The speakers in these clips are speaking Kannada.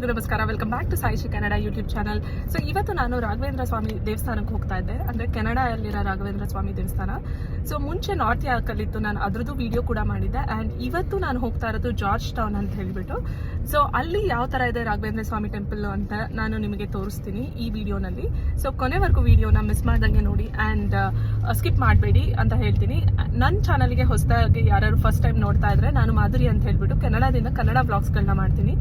ಎಲ್ರಿಗೂ ನಮಸ್ಕಾರ. Welcome back to Saishi Kannada YouTube channel so ಇವತ್ತು ನಾನು ರಾಘವೇಂದ್ರ ಸ್ವಾಮಿ ದೇವಸ್ಥಾನಕ್ಕೆ ಹೋಗ್ತಾ ಇದ್ದೆ. ಅಂದರೆ ಕೆನಡಾಯಲ್ಲಿರೋ ರಾಘವೇಂದ್ರ ಸ್ವಾಮಿ ದೇವಸ್ಥಾನ. ಸೊ ಮುಂಚೆ ನಾರ್ತ್ ಯಾರ್ಕಲ್ಲಿತ್ತು ನಾನು ಅದ್ರದ್ದು ವಿಡಿಯೋ ಕೂಡ ಮಾಡಿದ್ದೆ. ಆ್ಯಂಡ್ ಇವತ್ತು ನಾನು ಹೋಗ್ತಾ ಇರೋದು ಜಾರ್ಜ್ ಟೌನ್ ಅಂತ ಹೇಳಿಬಿಟ್ಟು. ಸೊ ಅಲ್ಲಿ ಯಾವ ಥರ ಇದೆ ರಾಘವೇಂದ್ರ ಸ್ವಾಮಿ ಟೆಂಪಲ್ ಅಂತ ನಾನು ನಿಮಗೆ ತೋರಿಸ್ತೀನಿ ಈ ವಿಡಿಯೋನಲ್ಲಿ ಸೊ ಕೊನೆವರೆಗೂ ವಿಡಿಯೋನ ಮಿಸ್ ಮಾಡ್ದಂಗೆ ನೋಡಿ ಆ್ಯಂಡ್ ಸ್ಕಿಪ್ ಮಾಡಬೇಡಿ ಅಂತ ಹೇಳ್ತೀನಿ. ನನ್ನ ಚಾನಲ್ಗೆ ಹೊಸದಾಗಿ ಯಾರು ಫಸ್ಟ್ ಟೈಮ್ ನೋಡ್ತಾ ಇದ್ರೆ ನಾನು ಮಾಧುರಿ ಅಂತ ಹೇಳ್ಬಿಟ್ಟು ಕನ್ನಡದಿಂದ ಕನ್ನಡ ಬ್ಲಾಗ್ಸ್ಗಳನ್ನ ಮಾಡ್ತೀನಿ.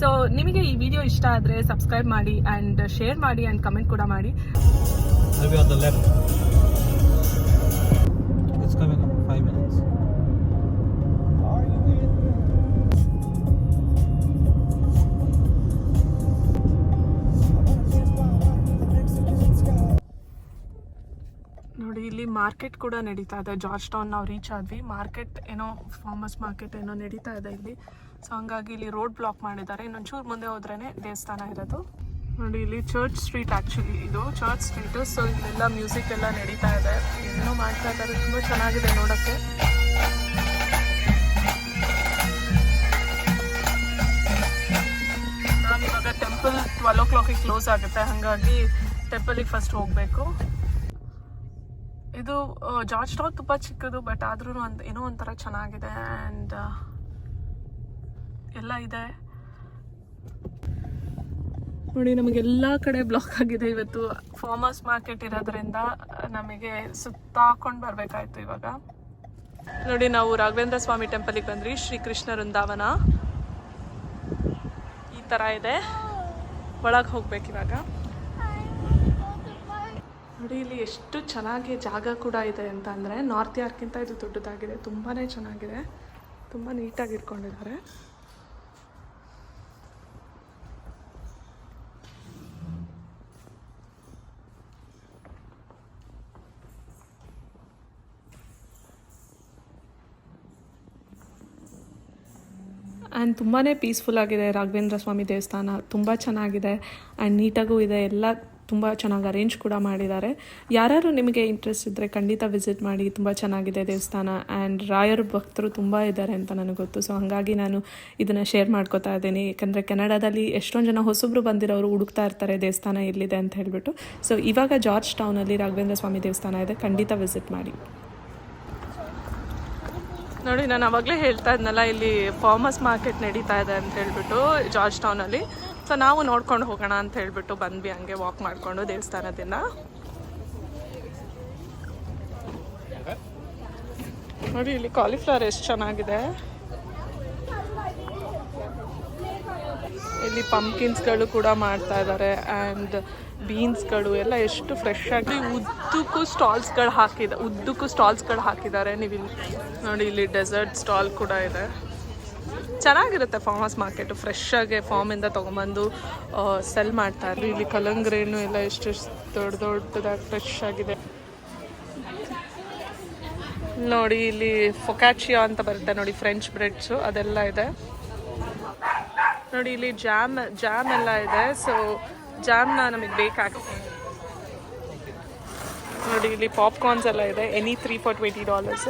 ಸೊ ನಿಮಗೆ ಈ ವಿಡಿಯೋ ಇಷ್ಟ ಆದರೆ ಸಬ್ಸ್ಕ್ರೈಬ್ ಮಾಡಿ ಆ್ಯಂಡ್ ಶೇರ್ ಮಾಡಿ ಆ್ಯಂಡ್ ಕಮೆಂಟ್ ಕೂಡ ಮಾಡಿ. ಇಲ್ಲಿ ಮಾರ್ಕೆಟ್ ಕೂಡ ನಡೀತಾ ಇದೆ. ಜಾರ್ಜ್ ಟೌನ್ ನಾವು ರೀಚ್ ಆದ್ವಿ. ಮಾರ್ಕೆಟ್ ಏನೋ ಫಾರ್ಮರ್ಸ್ ಮಾರ್ಕೆಟ್ ಏನೋ ನಡೀತಾ ಇದೆ ಇಲ್ಲಿ. ಸೊ ಹಂಗಾಗಿ ಇಲ್ಲಿ ರೋಡ್ ಬ್ಲಾಕ್ ಮಾಡಿದ್ದಾರೆ. ಇನ್ನೊಂಚೂರು ಮುಂದೆ ಹೋದ್ರೇ ದೇವಸ್ಥಾನ ಇರೋದು. ನೋಡಿ, ಇಲ್ಲಿ ಚರ್ಚ್ ಸ್ಟ್ರೀಟ್ ಆ್ಯಕ್ಚುಲಿ ಇದು. ಚರ್ಚ್ ಸ್ಟ್ರೀಟು ಸೊ ಇಲ್ಲೆಲ್ಲ ಮ್ಯೂಸಿಕ್ ಎಲ್ಲ ನಡೀತಾ ಇದೆ. ಇನ್ನು ಮಾಡ್ತಾ ಇದ್ದಾರೆ. ತುಂಬ ಚೆನ್ನಾಗಿದೆ ನೋಡೋಕ್ಕೆ. ನಾವಿವಾಗ ಟೆಂಪಲ್ ಟ್ವೆಲ್ ಓ ಕ್ಲಾಕಿಗೆ ಕ್ಲೋಸ್ ಆಗುತ್ತೆ. ಹಾಗಾಗಿ ಟೆಂಪಲಿಗೆ ಫಸ್ಟ್ ಹೋಗಬೇಕು. ಇದು ಜಾರ್ಜ್ ಟೌನ್ ತುಂಬ ಚಿಕ್ಕದು ಬಟ್ ಆದ್ರೂ ಒಂದು, ಏನೋ ಒಂಥರ ಚೆನ್ನಾಗಿದೆ ಆ್ಯಂಡ್ ಎಲ್ಲ ಇದೆ. ನೋಡಿ ನಮಗೆಲ್ಲ ಕಡೆ ಬ್ಲಾಕ್ ಆಗಿದೆ ಇವತ್ತು. ಫಾರ್ಮರ್ಸ್ ಮಾರ್ಕೆಟ್ ಇರೋದ್ರಿಂದ ನಮಗೆ ಸುತ್ತಾಕೊಂಡು ಬರಬೇಕಾಯ್ತು ಇವಾಗ. ನೋಡಿ, ನಾವು ರಾಘವೇಂದ್ರ ಸ್ವಾಮಿ ಟೆಂಪಲಿಗೆ ಬಂದ್ರಿ ಶ್ರೀಕೃಷ್ಣ ವೃಂದಾವನ. ಈ ಥರ ಇದೆ. ಒಳಗೆ ಹೋಗ್ಬೇಕು ಇವಾಗ. ನೋಡಿ ಇಲ್ಲಿ ಎಷ್ಟು ಚೆನ್ನಾಗಿ ಜಾಗ ಕೂಡ ಇದೆ ಅಂತ ಅಂದರೆ ನಾರ್ತ್ ಯಾರ್ಕ್ಕಿಂತ ಇದು ದೊಡ್ಡದಾಗಿದೆ. ತುಂಬಾ ಚೆನ್ನಾಗಿದೆ. ತುಂಬ ನೀಟಾಗಿ ಇಟ್ಕೊಂಡಿದ್ದಾರೆ. ಆ್ಯಂಡ್ ತುಂಬಾ ಪೀಸ್ಫುಲ್ ಆಗಿದೆ ರಾಘವೇಂದ್ರ ಸ್ವಾಮಿ ದೇವಸ್ಥಾನ. ತುಂಬ ಚೆನ್ನಾಗಿದೆ. ಆ್ಯಂಡ್ ನೀಟಾಗೂ ಇದೆ. ಎಲ್ಲ ತುಂಬ ಚೆನ್ನಾಗಿ ಅರೇಂಜ್ ಕೂಡ ಮಾಡಿದ್ದಾರೆ. ಯಾರು ನಿಮಗೆ ಇಂಟ್ರೆಸ್ಟ್ ಇದ್ದರೆ ಖಂಡಿತ ವಿಸಿಟ್ ಮಾಡಿ, ತುಂಬ ಚೆನ್ನಾಗಿದೆ ದೇವಸ್ಥಾನ ಆ್ಯಂಡ್ ರಾಯರ ಭಕ್ತರು ತುಂಬ ಇದ್ದಾರೆ ಅಂತ ನನಗೆ ಗೊತ್ತು. ಸೊ ಹಾಗಾಗಿ ನಾನು ಇದನ್ನು ಶೇರ್ ಮಾಡ್ಕೋತಾ ಇದ್ದೀನಿ. ಯಾಕಂದರೆ ಕೆನಡಾದಲ್ಲಿ ಎಷ್ಟೊಂದು ಜನ ಹೊಸಬ್ರು ಬಂದಿರೋರು ಹುಡುಕ್ತಾ ಇರ್ತಾರೆ ದೇವಸ್ಥಾನ ಎಲ್ಲಿದೆ ಅಂತ ಹೇಳಿಬಿಟ್ಟು. ಸೊ ಇವಾಗ ಜಾರ್ಜ್ ಟೌನಲ್ಲಿ ರಾಘವೇಂದ್ರ ಸ್ವಾಮಿ ದೇವಸ್ಥಾನ ಇದೆ. ಖಂಡಿತ ವಿಸಿಟ್ ಮಾಡಿ. ನೋಡಿ, ನಾನು ಅವಾಗಲೇ ಹೇಳ್ತಾ ಇದ್ನಲ್ಲ, ಇಲ್ಲಿ ಫಾರ್ಮರ್ಸ್ ಮಾರ್ಕೆಟ್ ನಡೀತಾ ಇದೆ ಅಂತ ಹೇಳ್ಬಿಟ್ಟು ಜಾರ್ಜ್ ಟೌನಲ್ಲಿ ಸೊ ನಾವು ನೋಡ್ಕೊಂಡು ಹೋಗೋಣ ಅಂತ ಹೇಳ್ಬಿಟ್ಟು ಬಂದ್ವಿ ಹಂಗೆ ವಾಕ್ ಮಾಡಿಕೊಂಡು ದೇವಸ್ಥಾನದಿಂದ. ನೋಡಿ, ಇಲ್ಲಿ ಕಾಲಿಫ್ಲವರ್ ಎಷ್ಟು ಚೆನ್ನಾಗಿದೆ. ಇಲ್ಲಿ ಪಂಪ್ಕಿನ್ಸ್ಗಳು ಕೂಡ ಮಾಡ್ತಾ ಇದ್ದಾರೆ ಆ್ಯಂಡ್ ಬೀನ್ಸ್ಗಳು ಎಲ್ಲ ಎಷ್ಟು ಫ್ರೆಶ್ ಆಗಿ ಉದ್ದಕ್ಕೂ ಸ್ಟಾಲ್ಸ್ಗಳು ಹಾಕಿದ, ಉದ್ದಕ್ಕೂ ಸ್ಟಾಲ್ಸ್ಗಳು ಹಾಕಿದ್ದಾರೆ. ನೀವು ನೋಡಿ, ಇಲ್ಲಿ ಡೆಸರ್ಟ್ ಸ್ಟಾಲ್ ಕೂಡ ಇದೆ. ಚೆನ್ನಾಗಿರುತ್ತೆ ಫಾರ್ಮರ್ಸ್ ಮಾರ್ಕೆಟು ಫ್ರೆಶ್ ಆಗಿ ಫಾರ್ಮಿಂದ ತೊಗೊಂಬಂದು ಸೆಲ್ ಮಾಡ್ತಾರೆ ಇಲ್ಲಿ ಕಲಂಗ್ರೇನು ಎಲ್ಲ ಎಷ್ಟು ದೊಡ್ಡ ದೊಡ್ಡದಾಗಿ ಫ್ರೆಶ್ ಆಗಿದೆ. ನೋಡಿ, ಇಲ್ಲಿ ಫೊಕ್ಯಾಚಿಯಾ ಅಂತ ಬರುತ್ತೆ ನೋಡಿ ಫ್ರೆಂಚ್ ಬ್ರೆಡ್ಸು ಅದೆಲ್ಲ ಇದೆ. ನೋಡಿ, ಇಲ್ಲಿ ಜಾಮ್ ಜಾಮ್ ಎಲ್ಲ ಇದೆ. ಸೊ ಜಾಮ್ನ ನಮಗೆ ಬೇಕಾಗುತ್ತೆ. ನೋಡಿ, ಇಲ್ಲಿ ಪಾಪ್ಕಾರ್ನ್ಸ್ ಎಲ್ಲ ಇದೆ. Any three for twenty dollars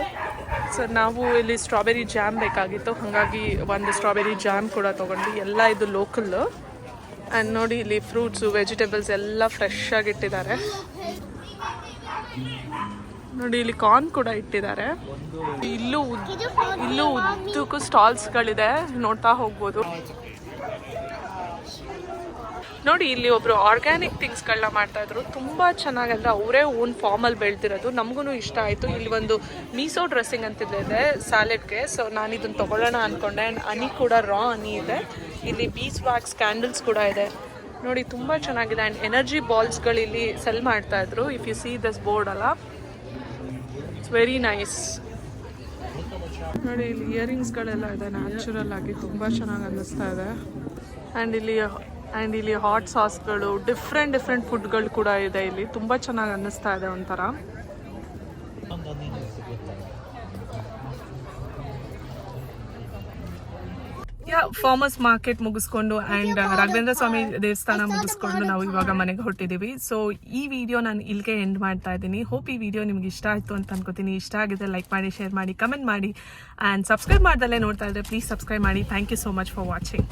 so ನಾವು ಇಲ್ಲಿ ಸ್ಟ್ರಾಬೆರಿ ಜಾಮ್ ಬೇಕಾಗಿತ್ತು. ಹಾಗಾಗಿ ಒಂದು ಸ್ಟ್ರಾಬೆರಿ ಜಾಮ್ ಕೂಡ ತೊಗೊಂಡ್ವಿ ಎಲ್ಲ ಇದು ಲೋಕಲ್ ಆ್ಯಂಡ್ ನೋಡಿ ಇಲ್ಲಿ ಫ್ರೂಟ್ಸು ವೆಜಿಟೇಬಲ್ಸ್ ಎಲ್ಲ ಫ್ರೆಶ್ ಆಗಿ ಇಟ್ಟಿದ್ದಾರೆ. ನೋಡಿ ಇಲ್ಲಿ ಕಾರ್ನ್ ಕೂಡ ಇಟ್ಟಿದ್ದಾರೆ. ಇಲ್ಲೂ ಇಲ್ಲೂ ಉದ್ದಕ್ಕೂ ಸ್ಟಾಲ್ಸ್ಗಳಿದೆ ನೋಡ್ತಾ ಹೋಗ್ಬೋದು. ನೋಡಿ, ಇಲ್ಲಿ ಒಬ್ರು ಆರ್ಗ್ಯಾನಿಕ್ ಥಿಂಗ್ಸ್ಗಳನ್ನ ಮಾಡ್ತಾ ಇದ್ರು. ತುಂಬಾ ಚೆನ್ನಾಗಿ ಅಂದ್ರೆ ಅವರೇ ಓನ್ ಫಾರ್ಮಲ್ಲಿ ಬೆಳೆದಿರೋದು. ನಮಗೂ ಇಷ್ಟ ಆಯಿತು. ಇಲ್ಲಿ ಒಂದು ಮೀಸೋ ಡ್ರೆಸ್ಸಿಂಗ್ ಅಂತಿದೆ ಸ್ಯಾಲೆಡ್ಗೆ ಸೊ ನಾನು ಇದನ್ನು ತಗೊಳ್ಳೋಣ ಅಂದ್ಕೊಂಡೆ ಆ್ಯಂಡ್ ಹನಿ ಕೂಡ ರಾ ಅನಿ ಇದೆ. ಇಲ್ಲಿ ಬೀಸ್ ವ್ಯಾಕ್ಸ್ ಕ್ಯಾಂಡಲ್ಸ್ ಕೂಡ ಇದೆ. ನೋಡಿ, ತುಂಬ ಚೆನ್ನಾಗಿದೆ. ಆ್ಯಂಡ್ ಎನರ್ಜಿ ಬಾಲ್ಸ್ಗಳು ಇಲ್ಲಿ ಸೆಲ್ ಮಾಡ್ತಾ ಇದ್ರು. If you see this board ಅಲ್ಲ ಇಟ್ಸ್ ವೆರಿ ನೈಸ್ ನೋಡಿ, ಇಲ್ಲಿ ಇಯರಿಂಗ್ಸ್ಗಳೆಲ್ಲ ಇದೆ. ನ್ಯಾಚುರಲ್ ಆಗಿ ತುಂಬ ಚೆನ್ನಾಗಿ ಅನ್ನಿಸ್ತಾ ಇದೆ. ಆ್ಯಂಡ್ ಇಲ್ಲಿ ಆ್ಯಂಡ್ ಇಲ್ಲಿ ಹಾಟ್ ಸಾಸ್ಗಳು ಡಿಫ್ರೆಂಟ್ ಡಿಫ್ರೆಂಟ್ ಫುಡ್ಗಳು ಕೂಡ ಇದೆ ಇಲ್ಲಿ. ತುಂಬ ಚೆನ್ನಾಗಿ ಅನ್ನಿಸ್ತಾ ಇದೆ ಒಂಥರ. ಯಾ ಫಾರ್ಮರ್ಸ್ ಮಾರ್ಕೆಟ್ ಮುಗಿಸ್ಕೊಂಡು ಆ್ಯಂಡ್ ರಾಘವೇಂದ್ರ ಸ್ವಾಮಿ ದೇವಸ್ಥಾನ ಮುಗಿಸ್ಕೊಂಡು ನಾವು ಇವಾಗ ಮನೆಗೆ ಹೊರಟಿದ್ದೀವಿ ಸೊ ಈ ವಿಡಿಯೋ ನಾನು ಇಲ್ಲಿಗೆ ಎಂಡ್ ಮಾಡ್ತಾ ಇದ್ದೀನಿ. ಹೋಪ್ ಈ ವಿಡಿಯೋ ನಿಮ್ಗೆ ಇಷ್ಟ ಆಯಿತು ಅಂತ ಅನ್ಕೋತೀನಿ. ಇಷ್ಟ ಆಗಿದೆ ಲೈಕ್ ಮಾಡಿ ಶೇರ್ ಮಾಡಿ ಕಮೆಂಟ್ ಮಾಡಿ. ಆ್ಯಂಡ್ ಸಬ್ಸ್ಕ್ರೈಬ್ ಮಾಡ್ದಲ್ಲೇ ನೋಡ್ತಾ ಇದ್ದರೆ ಪ್ಲೀಸ್ ಸಬ್ಸ್ಕ್ರೈಬ್ ಮಾಡಿ. Thank you so much for watching